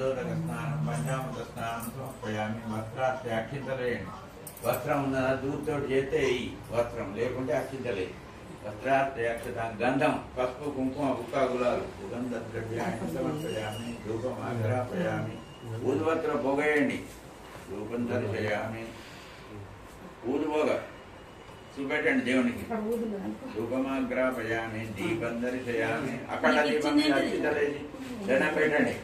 స్నానం పంచామృత స్నానం సమర్పయామి వస్త్రాస్తి అక్షింతలేయండి. వస్త్రం ఉన్నదా దూరితో చేస్తే ఈ వస్త్రం లేకుంటే అక్షింతలే వస్త్రాస్తి అక్షత గంధం పసుపు కుంకుమ బుక్క గులాలు సుగంధ ద్రవ్యాన్ని సమర్పయామి ధూపం ఆగ్రాపయామి ఊదువస్త్ర పొగయండి. రూపం దర్శయామి ఊదుపోగ చూపెట్టండి దేవునికి. ధూపమాగ్రాపయామి దీపం దర్శయామి అక్కడ దీపం అక్షింతలేసి దండం పెట్టండి.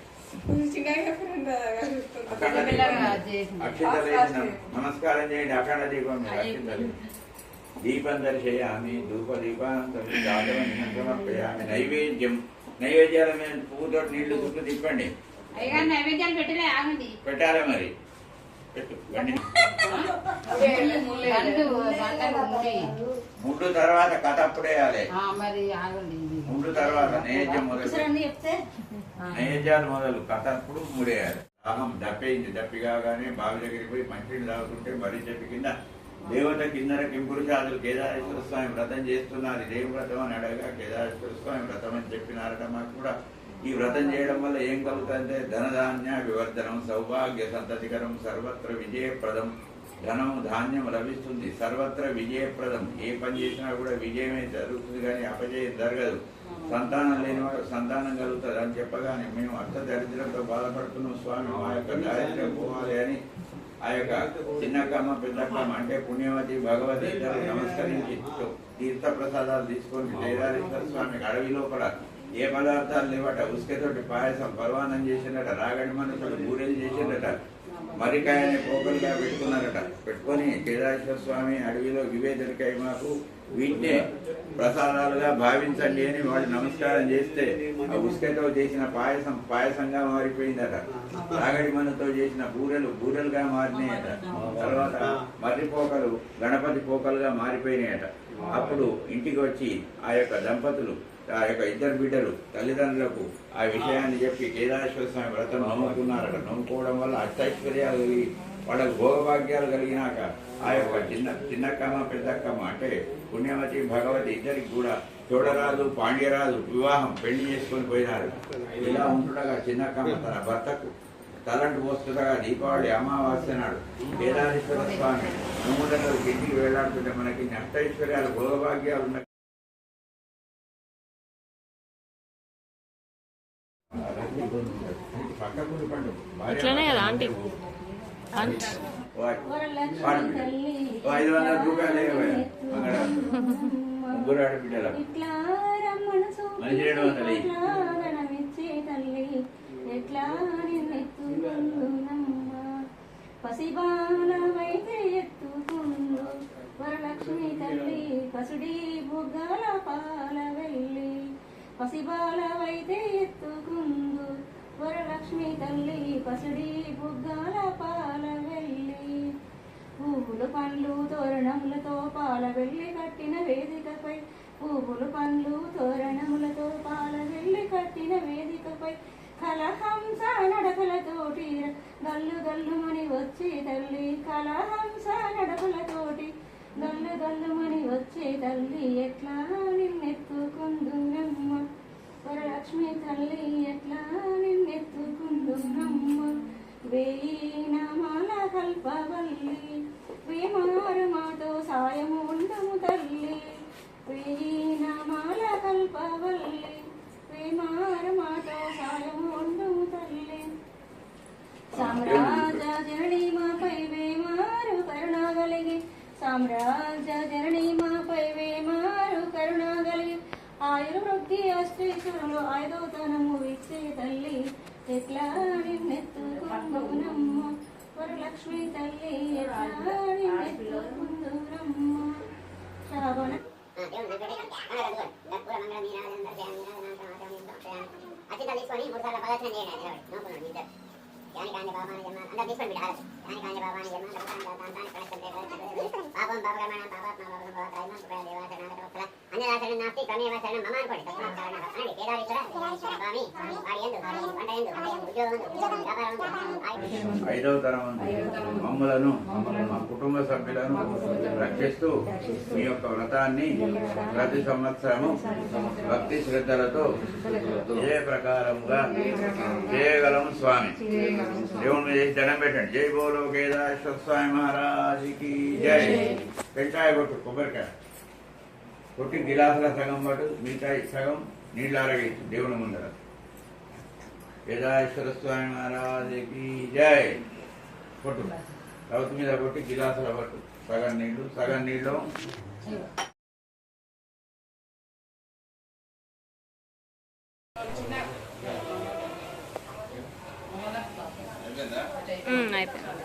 నమస్కారం చేయండి అఖండ దీపం దీపం దర్శయామి ధూప దీపాంతం నైవేద్యం నైవేద్యాల మీద పువ్వుతో నీళ్ళు గుర్తు తిప్పండి. నైవేద్యాలు పెట్టాలి మరి? ముందు తర్వాత కథ అప్పుడేయాలి. ముందు తర్వాత నైవేద్యం మొదలు. నైవేద్యాలు మొదలు. కథ అప్పుడు మూడేయాలి దాహం దప్పయింది. దప్పి కాగానే బావి దగ్గరికి పోయి మంచినీళ్ళు తాగుతుంటే మరీ చెట్టు కింద దేవత కిందర కింపురుషాదులు కేదారేశ్వర స్వామి వ్రతం చేస్తున్నారు. ఇదేం వ్రతం అని అడగగా కేదారేశ్వర స్వామి వ్రతం అని చెప్పినారట మాకు కూడా. ఈ వ్రతం చేయడం వల్ల ఏం కలుగుతుందంటే ధనధాన్య వివర్ధనం సౌభాగ్య సంతతికరం సర్వత్ర విజయప్రదం. ధనం ధాన్యం లభిస్తుంది. సర్వత్ర విజయప్రదం. ఏ పని చేసినా కూడా విజయమే జరుగుతుంది కానీ అపజయం జరగదు. సంతానం లేని వాడు సంతానం కలుగుతుంది అని చెప్పగానే మేము అర్థ దరిద్రంతో బాధపడుతున్నాం. స్వామి మా యొక్క దారిద్ర్యం పోవాలి అని ఆ యొక్క చిన్నకమ్మ పెద్దకమ్మ అంటే పుణ్యవతి భగవతి నమస్కరించి తీర్థ ప్రసాదాలు తీసుకొని జయదారేశ్వర స్వామికి అడవి లోపల ఏ పదార్థాలు లేవట ఉసుకతోటి పాయసం పర్వాణం చేసినట రాగడి మనసుడు బూరెలు చేసినట మరికాయని పోకలుగా పెట్టుకున్నారట. పెట్టుకొని కేదారేశ్వర స్వామి అడవిలో వివేదరికాయ మాకు వీటినే ప్రసాదాలుగా భావించండి అని వాళ్ళు నమస్కారం చేస్తే ఆ ఉసుకతో చేసిన పాయసం పాయసంగా మారిపోయిందట. రాగడి మనతో చేసిన బూరెలు బూరెలుగా మారినాయట. తర్వాత మర్రి పోకలు గణపతి పోకలుగా మారిపోయినాయట. అప్పుడు ఇంటికి వచ్చి ఆ యొక్క దంపతులు ఆ యొక్క ఇద్దరు బిడ్డలు తల్లిదండ్రులకు ఆ విషయాన్ని చెప్పి కేదారేశ్వర స్వామి వ్రతం నమ్ముకున్నారట. నమ్ముకోవడం వల్ల అష్టైశ్వర్యాలు కలిగి వాళ్ళకు భోగభాగ్యాలు కలిగినాక ఆ యొక్క చిన్న చిన్నక్కమ్మ పెద్దక్కమ్మ అంటే పుణ్యవతి భగవతి ఇద్దరికి కూడా చూడరాజు పాండ్యరాజు వివాహం పెళ్ళి చేసుకొని పోయినారు. ఇలా ఉంటుండగా చిన్నక్కమ్మ తన భర్తకు తలంటు పోస్తుండగా దీపావళి అమావాస్య నాడు. కేదారేశ్వర స్వామి. నూములలో ఇంటికి వేలాడుతుంటే మనకి ఇన్ని అష్టైశ్వర్యాలు భోగభాగ్యాలు ఉన్నాయి ఇట్లనే కదా ఆంటీ? ఐదు వందల రూపాయలు ముగ్గురు ఆడబిడ్డలు. మనిషి రెండు వందలు ఇయ్యి. చూడమిచ్చే తల్లి ఎట్లా నిన్నెత్తుకుందునమ్మ పసిబాలమైతే ఎత్తుకుందు వరలక్ష్మి తల్లి పసుడి బుగ్గల పాల వెళ్ళి బాలవైతే ఎత్తుకుందు. వరలక్ష్మి తల్లి పసుడి బుగ్గాల పాల వెళ్ళి. పువ్వులు పండ్లు తోరణములతో పాల వెళ్ళి కట్టిన వేదికపై. పువ్వులు పండ్లు తోరణములతో పాల వెళ్ళి కట్టిన వేదికపై. కలహంస నడకలతోటి గల్లు గల్లుమని వచ్చే తల్లి. కలహంస నడకలతోటి గల్లు గల్లుమని వచ్చే తల్లి. ఎట్లా నిన్నెత్తుకుందునమ్మ? వరలక్ష్మి తల్లి ఎట్లా నిన్నెత్తుకుందునమ్మ వేయి నామాల కల్పవల్లి వేమారు మాతో సాయము ఉండము తల్లి. వేయి నామాల కల్పవల్లి కలిగి వృద్ధి వృద్ధి ఐదో తనము ఇచ్చే తల్లి ఎట్లా నిన్నెత్తుకుందునమ్మ వరలక్ష్మి తల్లి ఎట్లా నిన్నెత్తుకుందునమ్మ శ్రావణ అచ్చి తీసుకొని మూడు సార్లు ప్రదర్శన చేయండి నిలబడి ఇద్దరు యాని కాంజ బాబాని జన్మ అందరు తీసుకోండి బిడ్డ యాని కాంజ బాబాని జన్మ లక్షాన్ని దాంతాన్ని కళశంతే పాపాత్మ పాపం పాపాత్మ కృపయ దేవాసన నాగవత్సల అన్యదాసన నాస్తి క్రమేవ శరణం మమ అనుకోండి. తస్మాత్ కారణ అనండి కేదారేశ్వర స్వామి వాడి ఎందు వంట ఎందు ఉద్యోగం ఎందు వ్యాపారం ఎందు ఐదవ తరం మమ్మలను మా కుటుంబ సభ్యులను రక్షిస్తూ మీ యొక్క వ్రతాన్ని ప్రతి సంవత్సరము భక్తి శ్రద్ధలతో ఏ ప్రకారముగా చేయగలము స్వామి? దేవుని చేసి దండం పెట్టండి. జై బోలో కేదారేశ్వర స్వామి మహారాజుకి జై. టెంకాయ కొట్టు కొబ్బరికాయ. కొట్టి గిలాసుల సగం పట్టు మిగతా సగం నీళ్ళు ఆరగించు దేవుని ముందర. కేదారేశ్వర స్వామి మహారాజుకి జై. కొట్టు. రౌతు మీద కొట్టి గిలాసుల పట్టు. సగం నీళ్ళు సగం నీళ్ళు ఉమ్, అయిపోయింది.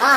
ఆ